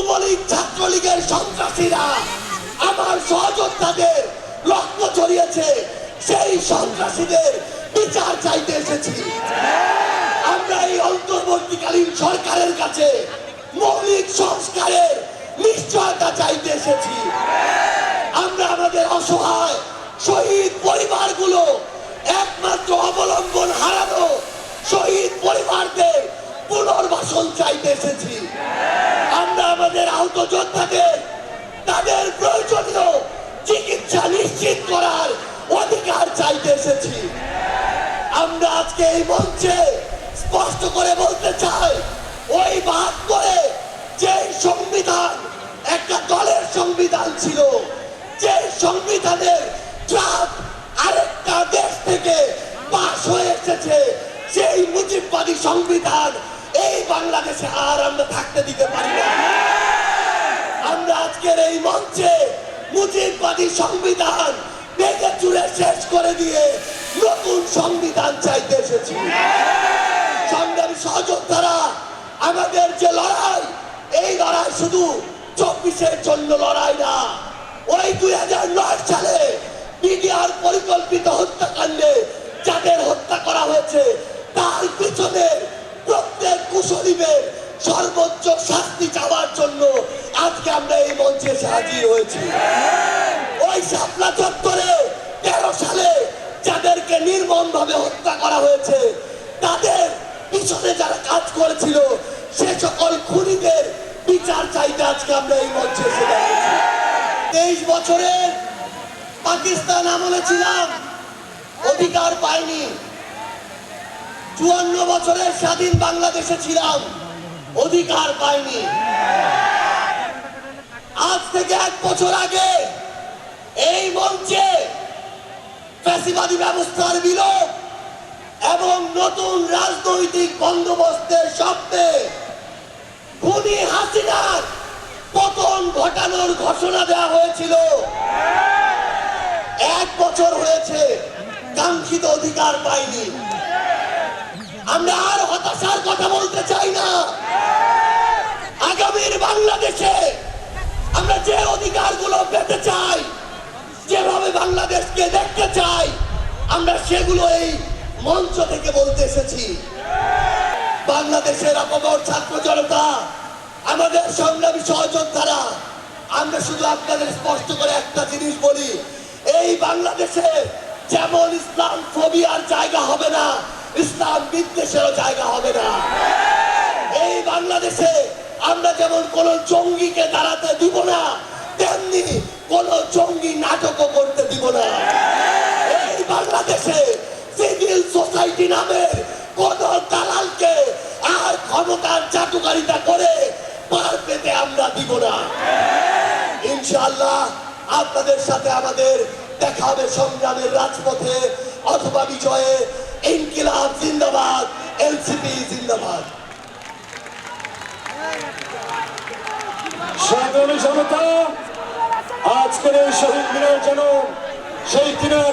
যুবলীগ ছাত্রলীগের সন্ত্রাসীরা আমার সহযোদ্ধাদের রক্ত ছড়িয়েছে, সেই সন্ত্রাসীদের বিচার চাইতে এসেছি। আমরা এই অন্তর্বর্তীকালীন সরকারের কাছে মৌলিক সংস্কারের নিশ্চয়তা চাইতে এসেছি। আমরা আমাদের অসহায় শহীদ পরিবারগুলো একমাত্র অবলম্বন হারানো শহীদ পরিবারদের পুনর্বাসন চাইতে এসেছি। আমরা আমাদের আহত যোদ্ধাদের তাদের প্রয়োজনীয় চিকিৎসা নিশ্চিত করার অধিকার চাইতে এসেছি। আমরা আজকে এই মঞ্চে স্পষ্ট করে বলতে চাই, ওই বাদ করে যে সংবিধান, একটা দলের সংবিধান ছিল, যে সংবিধানের ড্রাফট আরেকটা দেশ থেকে পাশ হয়ে এসেছে, সেই মুজিববাদী সংবিধান এই বাংলাদেশে আর আমরা থাকতে দিতে পারি না। আমরা আজকের এই মঞ্চে মুজিববাদী সংবিধান ভেঙে চুরে শেষ করে দিয়ে নতুন সংবিধান চাইতে এসেছি। সংগ্রামী সহযোদ্ধারা, আমাদের যে লড়াই, এই লড়াই শুধু চব্বিশের জন্য লড়াই না, ওই দুই হাজার নয় সালে বিডিআর পরিকল্পিত হত্যাকাণ্ডে যাদের হত্যা করা হয়েছে, তার পিছনে কুশলীদের সর্বোচ্চ শাস্তি চাওয়ার জন্য আজকে আমরা এই মঞ্চে হাজির হয়েছি। ওই শাপলা চত্বরে তেরো সালে যাদেরকে নির্মম ভাবে হত্যা করা হয়েছে, তাদের পিছনে যারা কাজ করেছিল, সে সকল খুনিদের বিচার চাইতে আজকে আমরা এই মঞ্চে এসে দাঁড়িয়েছি তেইশ বছরের পাকিস্তান আমলে ছিলাম, অধিকার পাইনি। চুয়ান্ন বছরের স্বাধীন বাংলাদেশে ছিলাম। অধিকার পাইনি। আজ থেকে এক বছর আগে এই মঞ্চে ব্যবস্থার বিলোপ এবং নতুন রাজনৈতিক বন্দোবস্তের স্বপ্নে খুনি হাসিনার পতন ঘটানোর ঘোষণা দেওয়া হয়েছিল। এক বছর হয়েছে, কাঙ্ক্ষিত অধিকার পাইনি। আমরা আর হতাশার কথা বলতে চাই না। আগামীর বাংলাদেশে আমরা যে অধিকারগুলো পেতে চাই, যেভাবে বাংলাদেশকে দেখতে চাই, আমরা সেগুলো এই মঞ্চ থেকে বলতে এসেছি। বাংলাদেশের অপমর ছাত্র জনতা, আমাদের সংগ্রামী সহযোদ্ধারা, আমরা শুধু আপনাদের স্পষ্ট করে একটা জিনিস বলি, এই বাংলাদেশে যেমন ইসলাম ফোবিয়ার জায়গা হবে না ইসলাম বিদ্বেষেরও জায়গা হবে না। এই বাংলাদেশে আমরা যেমন কোন জঙ্গিকে দাঁড়াতে দিব না, তেমনি কোন জঙ্গি নাটকও করতে দিব না। এই বাংলাদেশে সিভিল সোসাইটি নামের কোন দালালকে আর ক্ষমতার চাটুকারিতা করে পার পেতে আমরা দিব না। ইনশাআল্লাহ আপনাদের সাথে আমাদের দেখা হবে সংগ্রামের রাজপথে অথবা বিজয়ে ইনকিলাব জিন্দাবাদ এলসিপি জিন্দাবাদ। সাধারণ জনতা আজকের এই শহীদ মিনার জন্য সেই দিনের